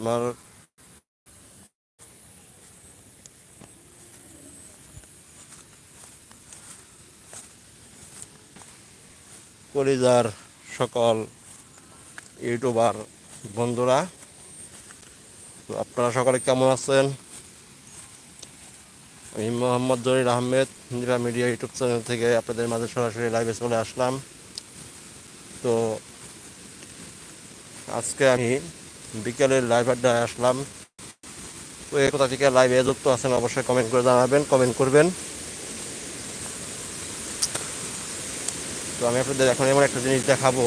আমার কলিজার সকল ইউটিউবার বন্ধুরা তো আপনারা সকলে কেমন আছেন? আমি Mohammad Zahir Ahmed Nira media YouTube channel থেকে আপনাদের মাঝে সরাসরি লাইভে চলে আসলাম। তো আজকে আমি বিকেলের লাইভ আড্ডায় আসলাম। তো এই কোথা থেকে লাইভে যুক্ত আছেন, অবশ্যই কমেন্ট করে জানাবেন কমেন্ট করবেন। তো আমি আপনাদের এখন এমন একটা জিনিস দেখাবো।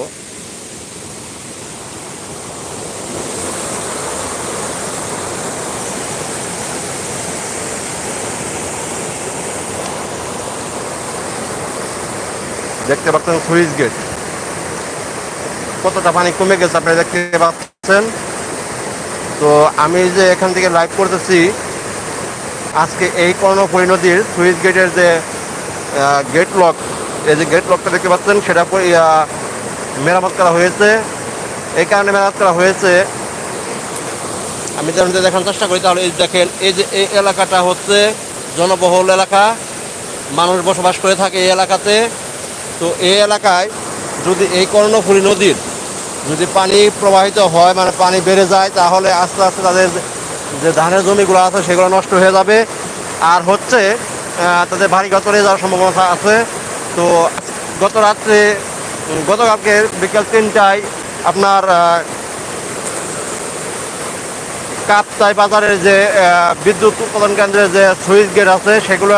দেখতে পাচ্ছেন সুইচ গেট। কতটা পানি কমে গেছে, আপনারা দেখতে পাচ্ছেন? তো আমি যে এখান থেকে লাইভ করতেছি, আজকে এই কর্ণফুলী নদীর সুইচ গেটের যে গেট লক এই যে গেট লকটা দেখতে পাচ্ছেন, সেটা মেরামত করা হয়েছে। এই কারণে মেরামত করা হয়েছে। আমি যেমন যদি দেখানোর চেষ্টা করি, তাহলে এই দেখেন, এই যে এই এলাকাটা হচ্ছে জনবহুল এলাকা। মানুষ বসবাস করে থাকে এই এলাকাতে। তো এই এলাকায় যদি এই কর্ণফুলী নদীর যদি পানি প্রবাহিত হয় মানে পানি বেড়ে যায়, তাহলে আস্তে আস্তে তাদের যে ধানের জমিগুলো আছে, সেগুলো নষ্ট হয়ে যাবে। আর হচ্ছে তাদের বাড়ি গতরে যাওয়ার সম্ভাবনা আছে। তো গত রাত্রে গতকালকে বিকেল তিনটায় আপনার কাপ্তাই বাজারের যে বিদ্যুৎ উৎপাদন কেন্দ্রের যে সুইচ গেট আছে, সেগুলো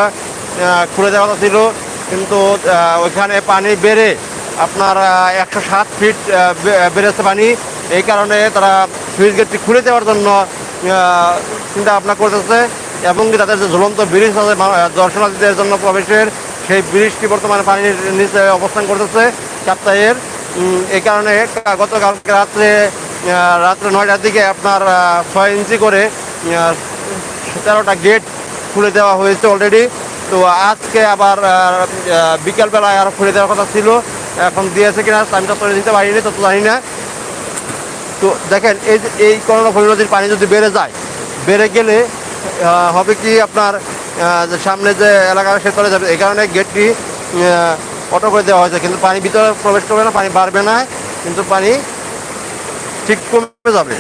খুলে দেওয়া ছিল। কিন্তু ওইখানে পানি বেড়ে আপনার একশো সাত ফিট বেড়েছে পানি। এই কারণে তারা সুইচ গেটটি খুলে দেওয়ার জন্য চিন্তা ভাবনা করতেছে এবং তাদের যে ঝুলন্ত ব্রিজ আছে দর্শনার্থীদের জন্য প্রবেশের সেই ব্রিজটি বর্তমানে পানির নিচে অবস্থান করতেছে উম, এই কারণে গতকালকে রাত্রে রাত্রে নয়টার দিকে আপনার ছয় ইঞ্চি করে তেরোটা গেট খুলে দেওয়া হয়েছে অলরেডি। তো আজকে আবার বিকেলবেলায় আরও খুলে দেওয়ার কথা ছিল। এখন দিয়েছে কিনা তো করে দিতে পারিনি তত জানি না। তো দেখেন, এই এই করোনা নদীর পানি যদি বেড়ে যায়, বেড়ে গেলে হবে কি আপনার সামনে যে এলাকা সে চলে যাবে। এই কারণে গেটটি অটো করে দেওয়া হয়েছে। কিন্তু পানি ভিতরে প্রবেশ করবে না, পানি বাড়বে না, কিন্তু পানি ঠিক কমে যাবে।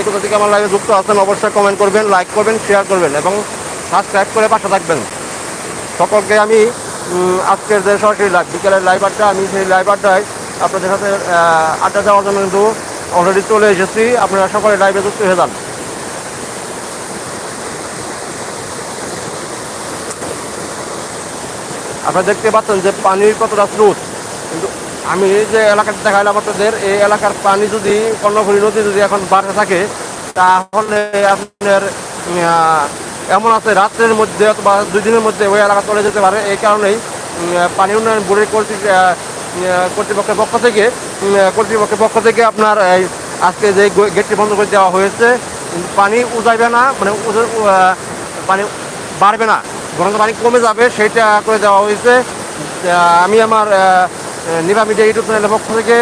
কে কোথা থেকে আমার লাইভে যুক্ত আছেন অবশ্যই কমেন্ট করবেন লাইক করবেন শেয়ার করবেন এবং সাবস্ক্রাইব করে পাশে থাকবেন। সকলকে আমি আজকের যে সরাসরি লাইভ বিকেলের লাইভ আড্ডা, আমি সেই লাইভ আড্ডায় আপনাদের সাথে আড্ডা দেওয়ার জন্য কিন্তু অলরেডি চলে এসেছি। আপনারা সকলে লাইভে যুক্ত হয়ে যান। আপনারা দেখতে পাচ্ছেন যে পানির কতটা স্রোত। আমি যে এলাকাটা দেখাইলাম আপনাদের, এই এলাকার পানি যদি, কর্ণফুলী নদী যদি এখন বাড়তে থাকে, তাহলে আপনার এমন আছে, রাত্রের মধ্যে অথবা দুই দিনের মধ্যে ওই এলাকা চলে যেতে পারে। এই কারণেই পানি উন্নয়ন বোর্ডের কর্তৃক কর্তৃপক্ষের পক্ষ থেকে কর্তৃপক্ষের পক্ষ থেকে আপনার এই আজকে যে গেটটি বন্ধ করে দেওয়া হয়েছে, পানি উজাইবে না মানে পানি বাড়বে না। বরং পানি কমে যাবে, সেটা করে দেওয়া হয়েছে। আমি আমার নিভা মিডিয়া ইউটিউব চ্যানেলের পক্ষ থেকে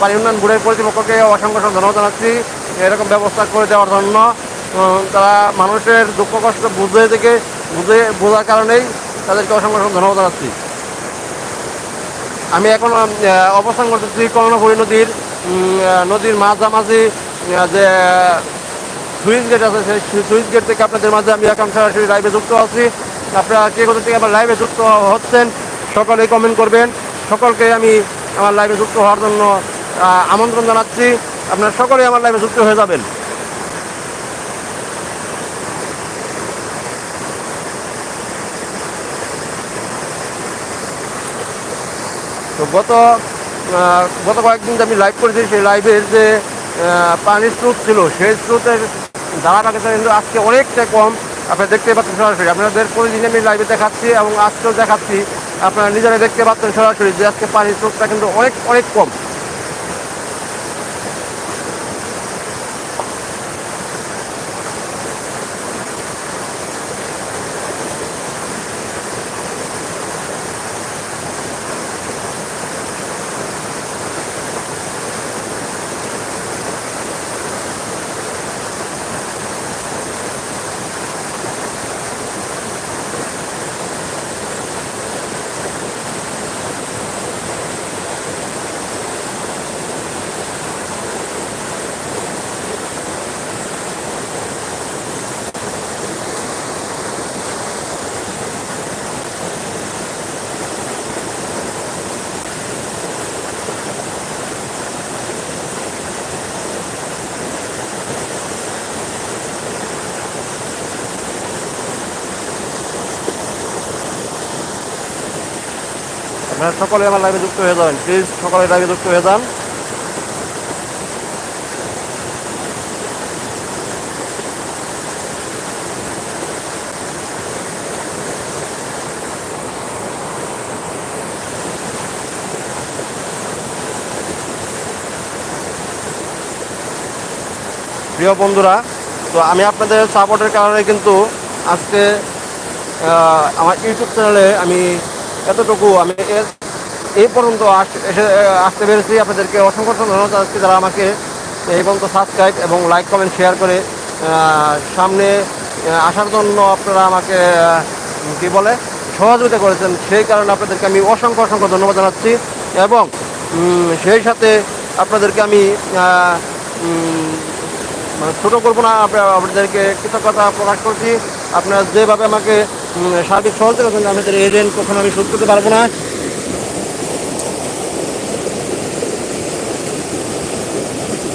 পানি উন্নয়ন বোর্ডের কর্তৃপক্ষকে অসংখ্য ধন্যবাদ জানাচ্ছি। এরকম ব্যবস্থা করে দেওয়ার জন্য তারা মানুষের দুঃখ, কষ্ট বুঝে থেকে বুঝে, বোঝার কারণেই তাদেরকে অসংখ্য ধন্যবাদ জানাচ্ছি। আমি এখন অবস্থান করতেছি কর্ণফুলী নদীর নদীর মাঝামাঝি যে, সুইচ গেট আছে, সেই সুইচ গেট থেকে আপনাদের মাঝে আমি এখন সরাসরি লাইভে যুক্ত আছি। আপনারা কে কোথা থেকে আমার লাইভে যুক্ত হচ্ছেন, সকলেই কমেন্ট করবেন। সকলকে আমি আমার লাইভে যুক্ত হওয়ার জন্য আমন্ত্রণ জানাচ্ছি। আপনারা সকলেই আমার লাইভে যুক্ত হয়ে যাবেন। তো গত গত কয়েকদিন যে আমি লাইভ করেছি, সেই লাইভের যে পানির স্রোত ছিল, সেই স্রোতের ধারাবাহিকতা কিন্তু আজকে অনেকটা কম। আপনারা দেখতে পাচ্ছেন সরাসরি। আপনাদের প্রতিদিন আমি লাইভে দেখাচ্ছি এবং আজকেও দেখাচ্ছি। আপনারা নিজেরা দেখতে পাচ্ছেন সরাসরি যে আজকে পানির স্রোতটা কিন্তু অনেক অনেক কম। আপনারা সকলে আমার লাইভে যুক্ত হয়ে যাবেন। প্লিজ সকলে লাইভে যুক্ত হয়ে যান। প্রিয় বন্ধুরা, তো আমি আপনাদের সাপোর্টের কারণে কিন্তু আজকে আমার ইউটিউব চ্যানেলে আমি এতটুকু আমি এই পর্যন্ত এসে আসতে পেরেছি। আপনাদেরকে অসংখ্য ধন্যবাদ। জানাচ্ছি যারা আমাকে এই পর্যন্ত সাবস্ক্রাইব এবং লাইক কমেন্ট শেয়ার করে সামনে আসার জন্য আপনারা আমাকে কি বলে, সহযোগিতা করেছেন, সেই কারণে আপনাদেরকে আমি অসংখ্য অসংখ্য ধন্যবাদ জানাচ্ছি এবং সেই সাথে আপনাদেরকে আমি মানে ছোটো করব না আপনাদেরকে কৃতজ্ঞতা প্রকাশ করছি। আপনারা যেভাবে আমাকে সার্বিক সহযোগিতা আপনাদের এই ঋণ কখনো আমি শোধ করতে পারব না।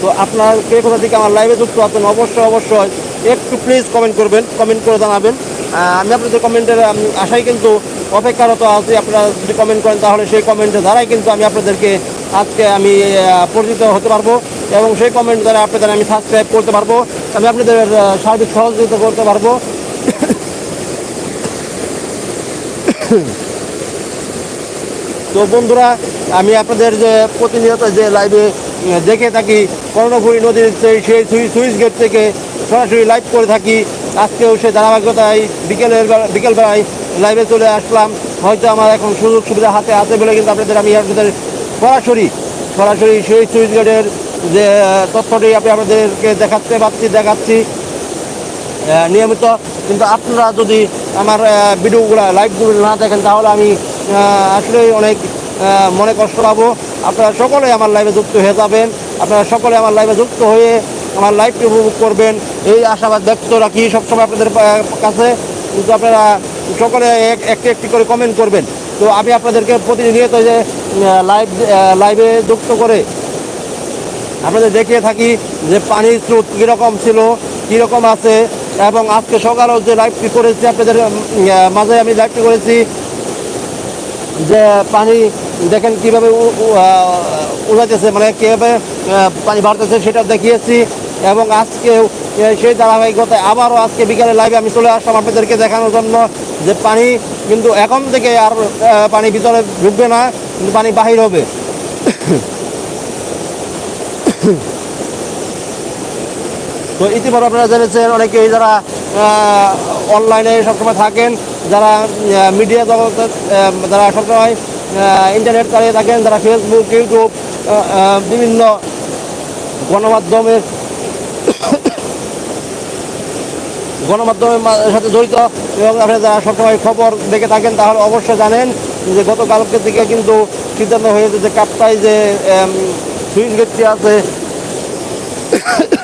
তো আপনার কে কোথা থেকে আমার লাইভে যুক্ত আছেন, অবশ্যই অবশ্যই একটু প্লিজ কমেন্ট করবেন কমেন্ট করে জানাবেন। আমি আপনাদের কমেন্টের আমি আশাই কিন্তু অপেক্ষারত আছি, আপনারা যদি কমেন্ট করেন তাহলে সেই কমেন্টের দ্বারাই কিন্তু আমি আপনাদেরকে আজকে আমি পরিচিত হতে পারব এবং সেই কমেন্ট দ্বারা আপনাদের আমি সাবস্ক্রাইব করতে পারব, আমি আপনাদের সার্বিক সহযোগিতা করতে পারব। তো বন্ধুরা, আমি আপনাদের যে প্রতিনিয়ত যে লাইভে দেখে থাকি, কর্ণফুলী নদীর সেই সেই সুই- সুইচ গেট থেকে সরাসরি লাইভ করে থাকি। আজকেও সে ধারাবাহিকতায় বিকেলের বেলা- বিকেলবেলায় লাইভে চলে আসলাম। হয়তো আমার এখন সুযোগ সুবিধা হাতে আছে বলে কিন্তু আপনাদের আমি আপনাদের সরাসরি সরাসরি সেই সুইচ গেটের যে তথ্যটি আমি আপনাদেরকে দেখাতে পারছি দেখাচ্ছি। নিয়মিত কিন্তু আপনারা যদি আমার ভিডিওগুলো লাইভগুলো না দেখেন, তাহলে আমি আসলেই অনেক মনে কষ্ট পাবো। আপনারা সকলে আমার লাইভে যুক্ত হয়ে যাবেন। আপনারা সকলে আমার লাইভে যুক্ত হয়ে আমার লাইভটি উপভোগ করবেন। এই আশাবাদ ব্যক্ত রাখি সবসময় আপনাদের কাছে। কিন্তু আপনারা সকলে এক- একটি একটি করে কমেন্ট করবেন। তো আমি আপনাদেরকে প্রতিনিয়ত যে লাইভ লাইভে যুক্ত করে আপনাদের দেখিয়ে থাকি যে পানির স্রোত কীরকম ছিল, কীরকম আছে। এবং আজকে সকালেও যে লাইভটি করেছি, আপনাদের মাঝে আমি লাইভটি করেছি যে পানি দেখেন কীভাবে উড়াইতেছে মানে কীভাবে পানি বাড়তেছে সেটা দেখিয়েছি এবং আজকেও সেই ধারাবাহিকতায় আবারও আজকে বিকালে লাইভে আমি চলে আসলাম আপনাদেরকে দেখানোর জন্য যে পানি কিন্তু এখন থেকে আর পানি ভিতরে ঢুকবে না, কিন্তু পানি বাহির হবে। তো ইতিমধ্যে আপনারা জেনেছেন, অনেকেই যারা অনলাইনে সবসময় থাকেন, যারা মিডিয়া জগতে যারা সবসময় ইন্টারনেট চালিয়ে থাকেন, যারা ফেসবুক ইউটিউব বিভিন্ন গণমাধ্যমের গণমাধ্যমের সাথে জড়িত এবং আপনারা যারা সবসময় খবর দেখে থাকেন, তাহলে অবশ্যই জানেন যে গতকালকে থেকে কিন্তু সিদ্ধান্ত হয়েছে যে কাপ্তাই যে সুইচ গেটটি আছে।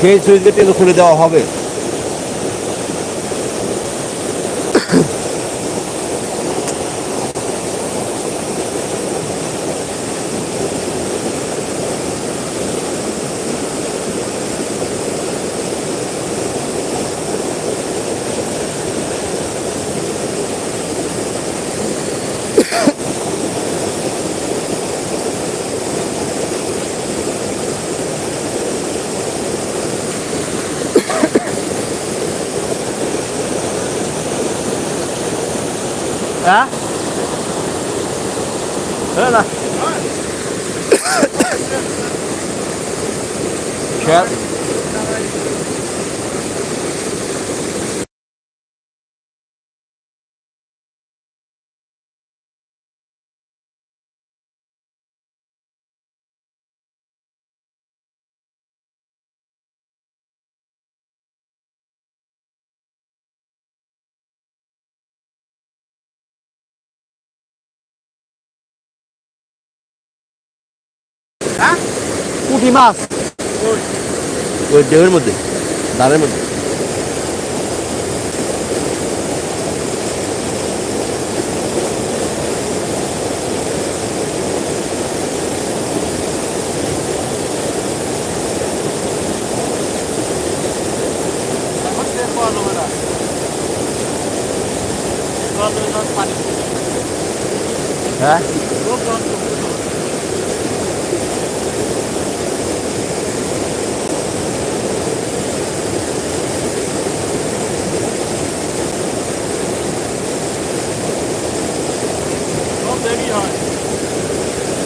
সেই সুইচ গেট কিন্তু খুলে দেওয়া হবে। Huh? পুঁটি মাছ। ওই ঢেউয়ের মধ্যে ধারের মধ্যে। হ্যাঁ?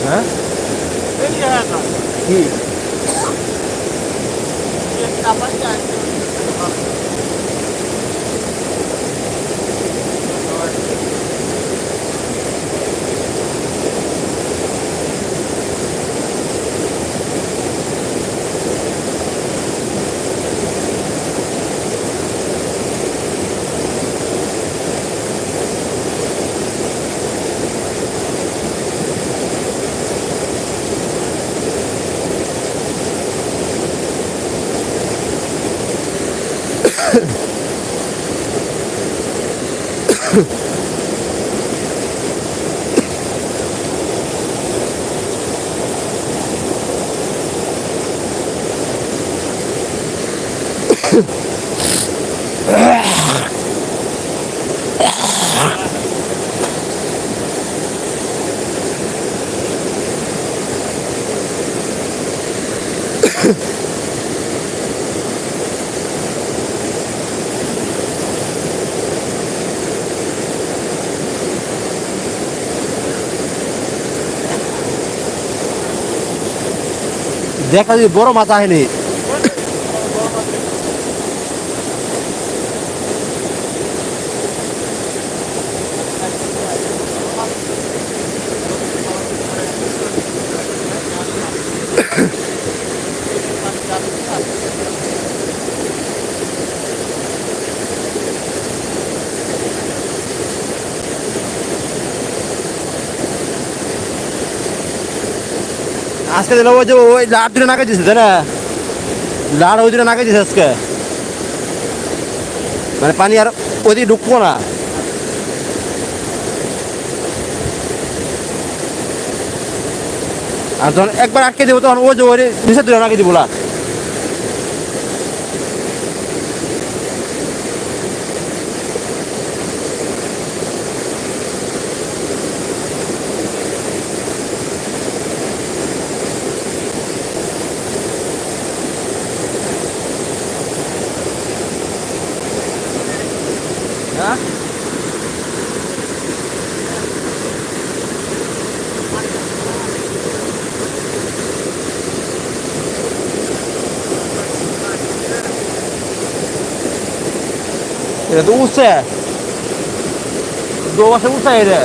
হ্যাঁ কি দেখা যায় বড় মাছ আহেনি আজকে দিলে ওই ওই লাট দুটো নাকে দিছে, তাই না? লাট ওই দুটো নাকে দিছে আজকে। মানে পানি আর ওইদিকে ঢুকবো না। আর যখন একবার আটকে দেবো তখন ও যে ওই নিচে দুটো নাকে দিব, লাট। এটা তো উঠছে দু মাসে উঠছে এটা